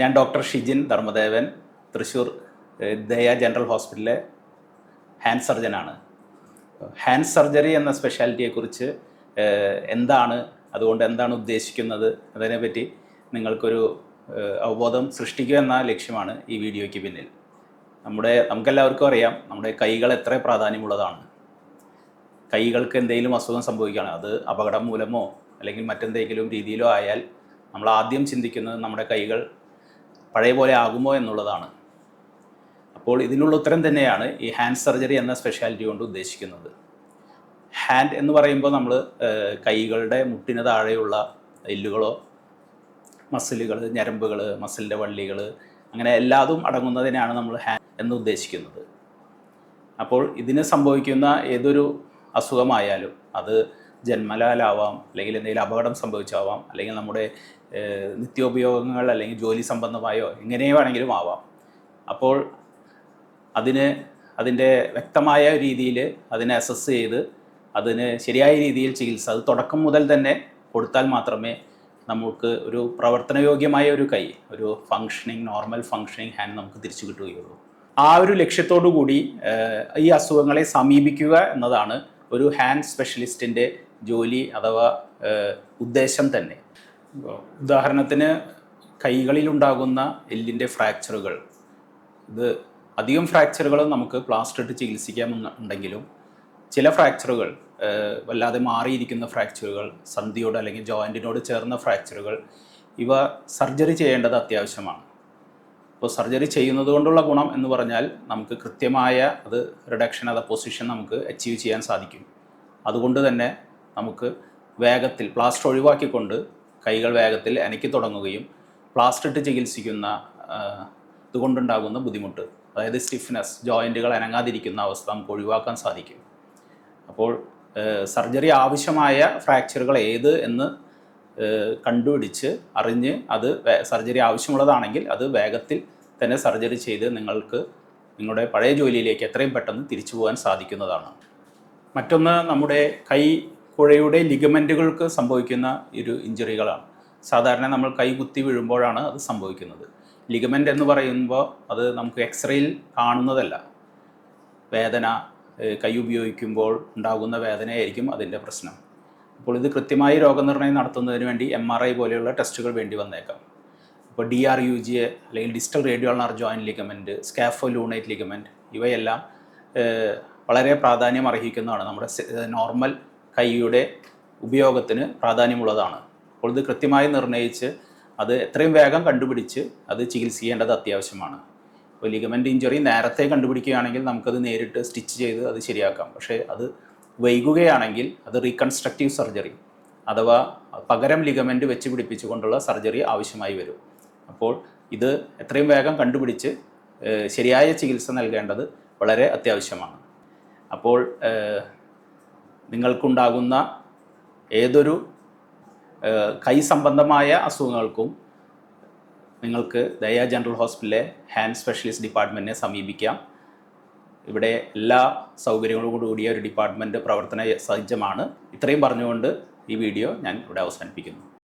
ഞാൻ ഡോക്ടർ ഷിജിൻ ധർമ്മദേവൻ തൃശ്ശൂർ ദയ ജനറൽ ഹോസ്പിറ്റലിലെ ഹാൻഡ് സർജനാണ്. ഹാൻഡ് സർജറി എന്ന സ്പെഷ്യാലിറ്റിയെക്കുറിച്ച് എന്താണ് അതുകൊണ്ട് എന്താണ് ഉദ്ദേശിക്കുന്നത് അതിനെപ്പറ്റി നിങ്ങൾക്കൊരു അവബോധം സൃഷ്ടിക്കുക എന്ന ലക്ഷ്യമാണ് ഈ വീഡിയോയ്ക്ക് പിന്നിൽ. നമ്മുടെ നമുക്കെല്ലാവർക്കും അറിയാം നമ്മുടെ കൈകൾ എത്ര പ്രാധാന്യമുള്ളതാണ്. കൈകൾക്ക് എന്തെങ്കിലും അസുഖം സംഭവിക്കുകയാണ് അത് അപകടം മൂലമോ അല്ലെങ്കിൽ മറ്റെന്തെങ്കിലും രീതിയിലോ ആയാൽ നമ്മൾ ആദ്യം ചിന്തിക്കുന്നത് നമ്മുടെ കൈകൾ പഴയ പോലെ ആകുമോ എന്നുള്ളതാണ്. അപ്പോൾ ഇതിനുള്ള ഉത്തരം തന്നെയാണ് ഈ ഹാൻഡ് സർജറി എന്ന സ്പെഷ്യാലിറ്റി കൊണ്ട് ഉദ്ദേശിക്കുന്നത്. ഹാൻഡ് എന്ന് പറയുമ്പോൾ നമ്മൾ കൈകളുടെ മുട്ടിന് താഴെയുള്ള എല്ലുകളോ മസിലുകൾ ഞരമ്പുകൾ മസിലിന്റെ വള്ളികൾ അങ്ങനെ എല്ലാതും അടങ്ങുന്നതിനാണ് നമ്മൾ ഹാൻഡ് എന്ന് ഉദ്ദേശിക്കുന്നത്. അപ്പോൾ ഇതിന് സംഭവിക്കുന്ന ഏതൊരു അസുഖമായാലും അത് ജന്മലാലാവാം അല്ലെങ്കിൽ എന്തെങ്കിലും അപകടം സംഭവിച്ചാവാം അല്ലെങ്കിൽ നമ്മുടെ നിത്യോപയോഗങ്ങൾ അല്ലെങ്കിൽ ജോലി സംബന്ധമായോ എങ്ങനെയോ വേണമെങ്കിലും ആവാം. അപ്പോൾ അതിന് അതിന്റെ വ്യക്തമായ രീതിയിൽ അതിനെ അസസ് ചെയ്ത് അതിന് ശരിയായ രീതിയിൽ ചികിത്സ അത് തുടക്കം മുതൽ തന്നെ കൊടുത്താൽ മാത്രമേ നമുക്ക് ഒരു പ്രവർത്തനയോഗ്യമായ ഒരു കൈ ഒരു ഫങ്ഷനിങ് നോർമൽ ഫങ്ഷനിങ് ഹാൻഡ് നമുക്ക് തിരിച്ചു കിട്ടുകയുള്ളൂ. ആ ഒരു ലക്ഷ്യത്തോടു കൂടി ഈ അസുഖങ്ങളെ സമീപിക്കുക എന്നതാണ് ഒരു ഹാൻഡ് സ്പെഷ്യലിസ്റ്റിന്റെ ജോലി അഥവാ ഉദ്ദേശം തന്നെ. ഉദാഹരണത്തിന് കൈകളിലുണ്ടാകുന്ന എല്ലിന്റെ ഫ്രാക്ചറുകൾ. ഇത് അധികം ഫ്രാക്ചറുകൾ നമുക്ക് പ്ലാസ്റ്റർ ഇട്ട് ചികിത്സിക്കാമെന്നുണ്ടെങ്കിലും ചില ഫ്രാക്ചറുകൾ വല്ലാതെ മാറിയിരിക്കുന്ന ഫ്രാക്ചറുകൾ സന്ധിയോട് അല്ലെങ്കിൽ ജോയിന്റിനോട് ചേർന്ന ഫ്രാക്ചറുകൾ ഇവ സർജറി ചെയ്യേണ്ടത് അത്യാവശ്യമാണ്. അപ്പോൾ സർജറി ചെയ്യുന്നത് കൊണ്ടുള്ള ഗുണം എന്ന് പറഞ്ഞാൽ നമുക്ക് കൃത്യമായ അത് റിഡക്ഷൻ അത് പൊസിഷൻ നമുക്ക് അച്ചീവ് ചെയ്യാൻ സാധിക്കും. അതുകൊണ്ട് തന്നെ നമുക്ക് വേഗത്തിൽ പ്ലാസ്റ്റർ ഒഴിവാക്കിക്കൊണ്ട് കൈകൾ വേഗത്തിൽ അനക്കി തുടങ്ങുകയും പ്ലാസ്റ്റർ ഇട്ട് ചികിത്സിക്കുന്ന ഇതുകൊണ്ടുണ്ടാകുന്ന ബുദ്ധിമുട്ട് അതായത് സ്റ്റിഫ്നെസ് ജോയിന്റുകൾ അനങ്ങാതിരിക്കുന്ന അവസ്ഥ നമുക്ക് ഒഴിവാക്കാൻ സാധിക്കും. അപ്പോൾ സർജറി ആവശ്യമായ ഫ്രാക്ചറുകൾ ഏത് എന്ന് കണ്ടുപിടിച്ച് അറിഞ്ഞ് അത് സർജറി ആവശ്യമുള്ളതാണെങ്കിൽ അത് വേഗത്തിൽ തന്നെ സർജറി ചെയ്ത് നിങ്ങൾക്ക് നിങ്ങളുടെ പഴയ ജോലിയിലേക്ക് എത്രയും പെട്ടെന്ന് തിരിച്ചു പോകാൻ സാധിക്കുന്നതാണ്. മറ്റൊന്ന് നമ്മുടെ കൈ കുഴയുടെ ലിഗമെന്റുകൾക്ക് സംഭവിക്കുന്ന ഒരു ഇഞ്ചുറികളാണ്. സാധാരണ നമ്മൾ കൈ കുത്തി വീഴുമ്പോഴാണ് അത് സംഭവിക്കുന്നത്. ലിഗമെന്റ് എന്ന് പറയുമ്പോൾ അത് നമുക്ക് എക്സ്റേയിൽ കാണുന്നതല്ല. വേദന കൈ ഉപയോഗിക്കുമ്പോൾ ഉണ്ടാകുന്ന വേദനയായിരിക്കും അതിന്റെ പ്രശ്നം. അപ്പോൾ ഇത് കൃത്യമായി രോഗനിർണയം നടത്തുന്നതിന് വേണ്ടി എം ആർ ഐ പോലെയുള്ള ടെസ്റ്റുകൾ വേണ്ടി വന്നേക്കാം. ഇപ്പോൾ ഡി ആർ യു ജി അല്ലെങ്കിൽ distal radioulnar joint ligament scapholunate ligament ഇവയെല്ലാം വളരെ പ്രാധാന്യം അർഹിക്കുന്നതാണ് നമ്മുടെ നോർമൽ കൈയുടെ ഉപയോഗത്തിന് പ്രാധാന്യമുള്ളതാണ്. അപ്പോൾ ഇത് കൃത്യമായി നിർണയിച്ച് അത് എത്രയും വേഗം കണ്ടുപിടിച്ച് അത് ചികിത്സിക്കേണ്ടത് അത്യാവശ്യമാണ്. ഇപ്പോൾ ലിഗമെന്റ് ഇഞ്ചുറി നേരത്തെ കണ്ടുപിടിക്കുകയാണെങ്കിൽ നമുക്കത് നേരിട്ട് സ്റ്റിച്ച് ചെയ്ത് അത് ശരിയാക്കാം. പക്ഷേ അത് വൈകുകയാണെങ്കിൽ അത് റീകൺസ്ട്രക്റ്റീവ് സർജറി അഥവാ പകരം ലിഗമെന്റ് വെച്ച് പിടിപ്പിച്ചുകൊണ്ടുള്ള സർജറി ആവശ്യമായി വരും. അപ്പോൾ ഇത് എത്രയും വേഗം കണ്ടുപിടിച്ച് ശരിയായ ചികിത്സ നൽകേണ്ടത് വളരെ അത്യാവശ്യമാണ്. അപ്പോൾ നിങ്ങൾക്കുണ്ടാകുന്ന ഏതൊരു കൈ സംബന്ധമായ അസുഖങ്ങൾക്കും നിങ്ങൾക്ക് ദയ ജനറൽ ഹോസ്പിറ്റലിലെ ഹാൻഡ് സ്പെഷ്യലിസ്റ്റ് ഡിപ്പാർട്ട്മെന്റിനെ സമീപിക്കാം. ഇവിടെ എല്ലാ സൗകര്യങ്ങളോടു കൂടിയ ഒരു ഡിപ്പാർട്ട്മെന്റ് പ്രവർത്തന സജ്ജമാണ്. ഇത്രയും പറഞ്ഞുകൊണ്ട് ഈ വീഡിയോ ഞാൻ ഇവിടെ അവസാനിപ്പിക്കുന്നു.